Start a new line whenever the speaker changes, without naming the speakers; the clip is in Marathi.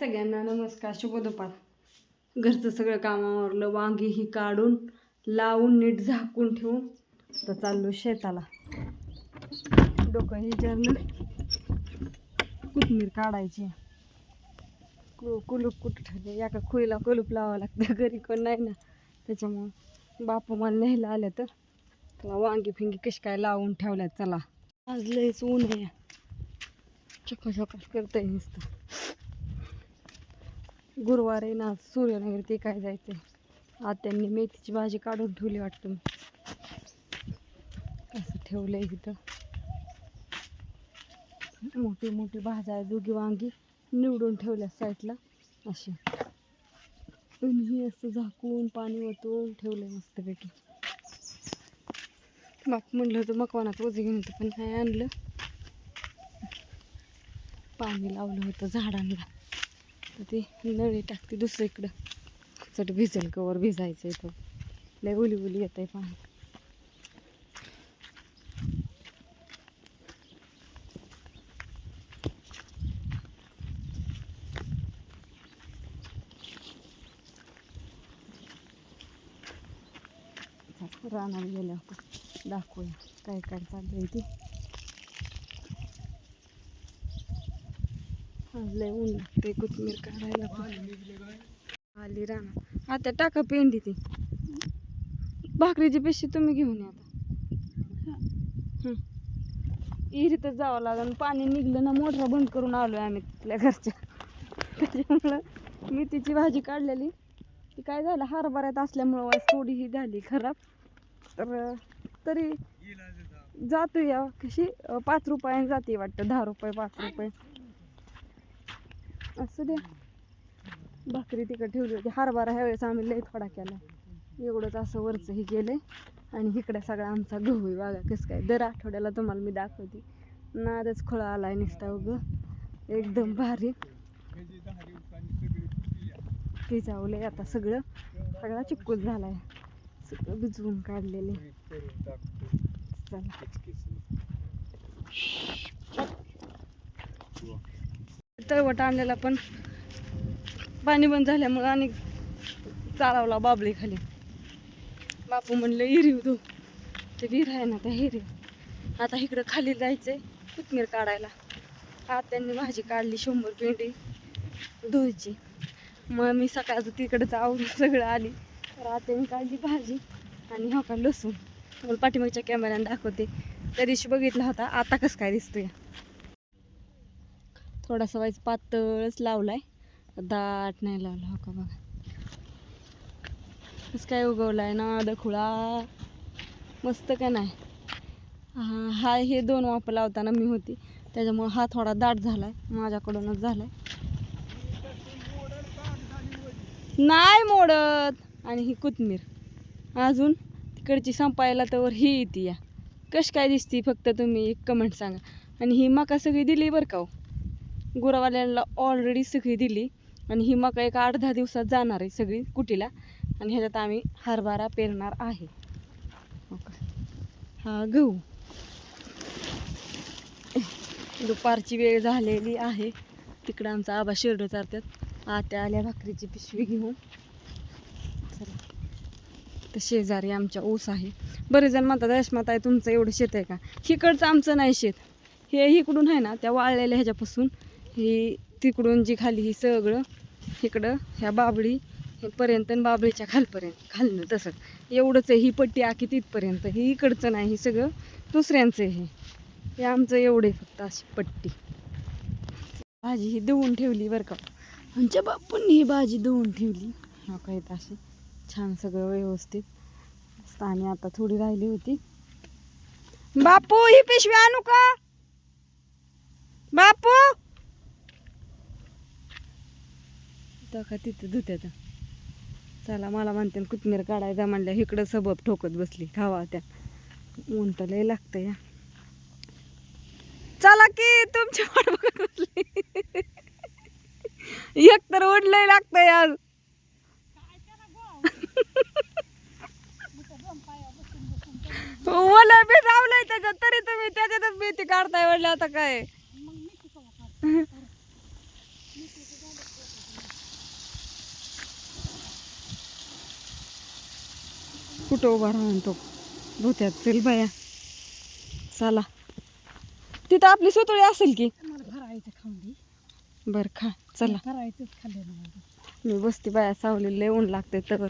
सगळ्यांना नमस्कार शुभ दुपार. घरचं सगळं कामावरलं वांगी ही काढून लावून नीट झाकून ठेवून तर चाललो शेताला. डोकं विचारलं कोथमीर काढायची. कु कुलूप कुठं ठेवले एका खुईला कुलूप लावावं लागतं. घरी कोण नाही ना. त्याच्यामुळं बापू मला न्यायला आल्या तर. तेव्हा वांगी फिंगी कशी काय लावून ठेवल्यात चला. आज लयच ऊन आहे. चक्का करता येईल नुसतं. गुरुवार आहे ना सूर्यनगर ते काय जायचं आज त्यांनी मेथीची भाजी काढून ठेवली वाटतं. असं ठेवलंय इथं. मोठी मोठी भाज्या आहे दोघी वांगी निवडून ठेवल्या साईडला. अशी. आणि असं झाकून पाणी ओतून ठेवलंय मस्तपैकी. मग म्हणलं होतं मकवानात ओझे घेऊन होतं पण नाही आणलं. पाणी लावलं होतं झाडांना. तर ते नळी टाकते दुसरीकडं चट भिजेल कवर भिजायचं इथं. लय उली उली येत आहे पाणी. रानात गेल्यावर दाखवूया काय काय चाललंय ते. लय ऊन लागते कोथमीर काढायला पण. आली राना आता टाका पेंडी ती. भाकरीची पेशी तुम्ही घेऊन या आता. इरीतच जावं लागेल पाणी निघलं ना मोटरा बंद करून आलोय आम्ही तिथल्या घरच्या. त्याच्यामुळं मेथीची भाजी काढलेली. ती काय झालं हरभऱ्यात असल्यामुळं थोडी ही झाली खराब. तर तरी जातो या. कशी पाच रुपयाने जाते वाटतं दहा रुपये पाच रुपये. असू द्या भाकरी तिकडे ठेवली होती. हरभरा ह्यावेळेस आम्ही लय थोडा केला. एवढंच असं वरचं हे केलंय. आणि इकडे सगळा आमचा गहू आहे बघा कसं काय. दर आठवड्याला तुम्हाला मी दाखवते. नादच खोळा आलाय नुसता उगं. एकदम भारी. भिजावलंय आता सगळं. सगळा चिक्कूल झालाय. सगळं भिजवून काढलेले. चला. तळवट आणलेला पण पाणी बंद झाल्यामुळं आणि चालवला बाबले खाली. बापू म्हणलं हिरीव तू ते विहीर आहे ना त्या हिरीव. आता इकडं खाली जायचंय कोथमीर काढायला. आज त्यांनी भाजी काढली शंभर पेंडी धुवायची मग मी सकाळचं तिकडं आवरून सगळं आली. तर आत्याने काढली भाजी आणि हो का लसूण. तुम्हाला पाठीमागच्या कॅमेऱ्याने दाखवते. त्या दिवशी बघितला होता आता कसं काय दिसतोय. थोडासा वाईस पातळच लावलाय. दाट नाही लावला हो का बघा. कसं काय उगवलाय ना दखुळा. मस्त का नाही? हा हा हे दोन वाप लावताना मी होती. त्याच्यामुळं हा थोडा दाट झालाय माझ्याकडूनच झालाय. नाही मोडत. आणि ही कोथमीर. अजून तिकडची संपायला तर ही येते या. कशी काय दिसती फक्त तुम्ही एक कमेंट सांगा. आणि ही मका सगळी दिली बरं का हो. गुरावाल्यांना ऑलरेडी सगळी दिली. आणि ही मका एक आठ दहा दिवसात जाणार आहे सगळी कुटीला. आणि ह्याच्यात आम्ही हरभरा पेरणार आहे. का. हा गहू. दुपारची वेळ झालेली आहे. तिकडं आमचा आबा शिरडं चारतात. आत्या आल्या भाकरीची पिशवी घेऊन. चला. तर शेजारी आमच्या ऊस आहे. बरेच जण म्हणतात यशमात आहे तुमचं एवढं शेत आहे का? हिकडचं आमचं नाही शेत. हे इकडून आहे ना त्या वाळलेल्या ह्याच्यापासून ही तिकडून जी खाली ही सगळं इकडं ह्या बाबळी पर्यंत आणि बाबळीच्या खालपर्यंत खालनं तसं. एवढंच आहे ही पट्टी आखी तिथपर्यंत. ही इकडचं नाही हे सगळं दुसऱ्यांचं आहे. हे हे आमचं एवढे फक्त अशी पट्टी. भाजी ही धुवून ठेवली बरं का. आमच्या बापूंनी ही भाजी धुवून ठेवली. हा काय अशी छान सगळं व्यवस्थित. आणि आता थोडी राहिली होती. बापू ही पिशवी आणू का? बापू! टाका का तिथं धुत्यात चला मला म्हणते कुथमीर काढायचा म्हणल्या इकडं सबब ठोकत बसली. खावा त्या. ऊन तर लय लागतं या चला की तुमची वाट बघत बसली. एक तर ओढलंय लागतंय आज. ओला बी लावलंय त्याच्यात तरी तुम्ही त्याच्यातच भीती काढताय म्हणलं आता काय. कुठं उभा राहून तो? भूत्यात चल बाया. चला. तिथं आपली सुतळी असेल की?
मला भरायचं खाऊन दे.
बरं खा. चला.
खाल्लं
मी बसते बाया सावली लय ऊन लागते तर